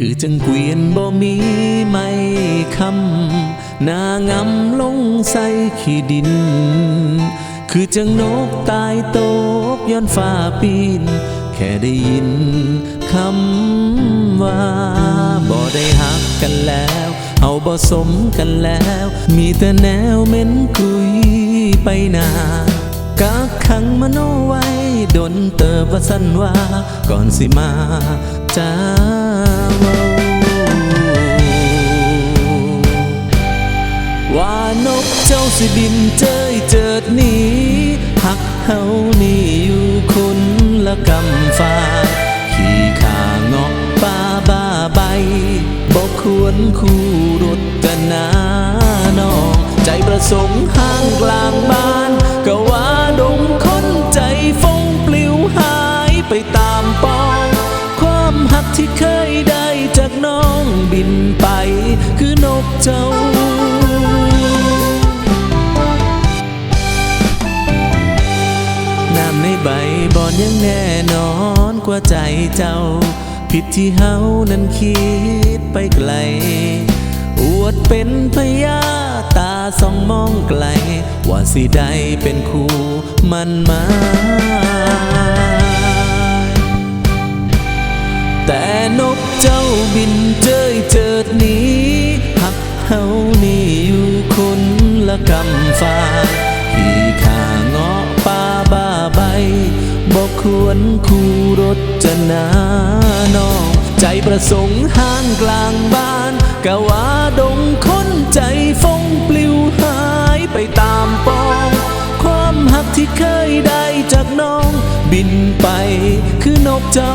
คือจังเกวียนบ่มีไม่คำนางำลงใส่ขี้ดิน คือจังนกตายตกย้อนฟ้าปีน แค่ได้ยินคำว่าบ่ได้หักกันแล้ว เอาบ่สมกันแล้ว มีแต่แนวเหม็นคุยไปนากักขังมโนไว้ดนเติบว่าสันว่าก่อนสิมาจ้า เจ้าสิบินเจยเจิดหนี้หักเฮานี่อยู่คนละกำฟ้าขี่ขาเงาะป้าบ้าใบบอกควรคู่รถกันนาน้อง ใจประสงค์ ใบบอนยังแน่นอนกว่าใจเจ้า ผิดที่เฮานั้นคิดไปไกล อวดเป็นพยาตาสองมองไกล ว่าสิได้เป็นคู่มันมาแต่นกเจ้าบินเจยเจิดหนี้หักเฮานี่อยู่คนละกำฟ้า บบอกควรคู่รถจะนาน้อง ใจประสงค์ห้างกลางบ้านกะว่าดงคนใจฟงปลิวหายไปตามปอง ความหักที่เคยได้จากน้อง บินไปคือนกเจ้า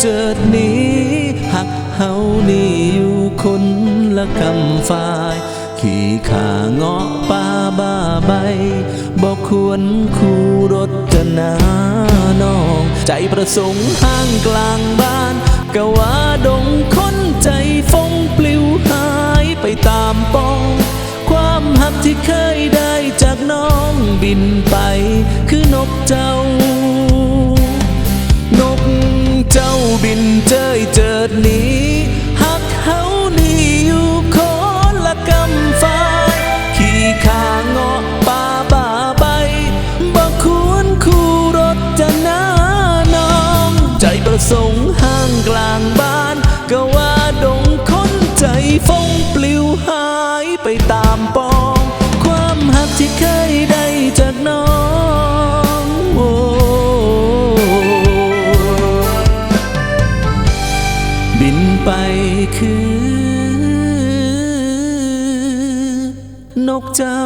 เจิดหนี้หักเฮานี่อยู่คนละกำฝ่าย ขี่ขาเงาะป่าบ้าใบบอกควรคู่รถจะนาน้อง ใจประสงค์ห้างกลางบ้านกะว่าดงคนใจฟงปลิวหายไปตามปอง ความหักที่เคยได้จากน้องบินไป คือนกเจ้า สงห้างกลางบ้าน ก็ว่าดงคนใจฟงปลิวหายไปตามปอง ความหักที่เคยได้จากน้องโอ้บินไปคือ นกเจ้า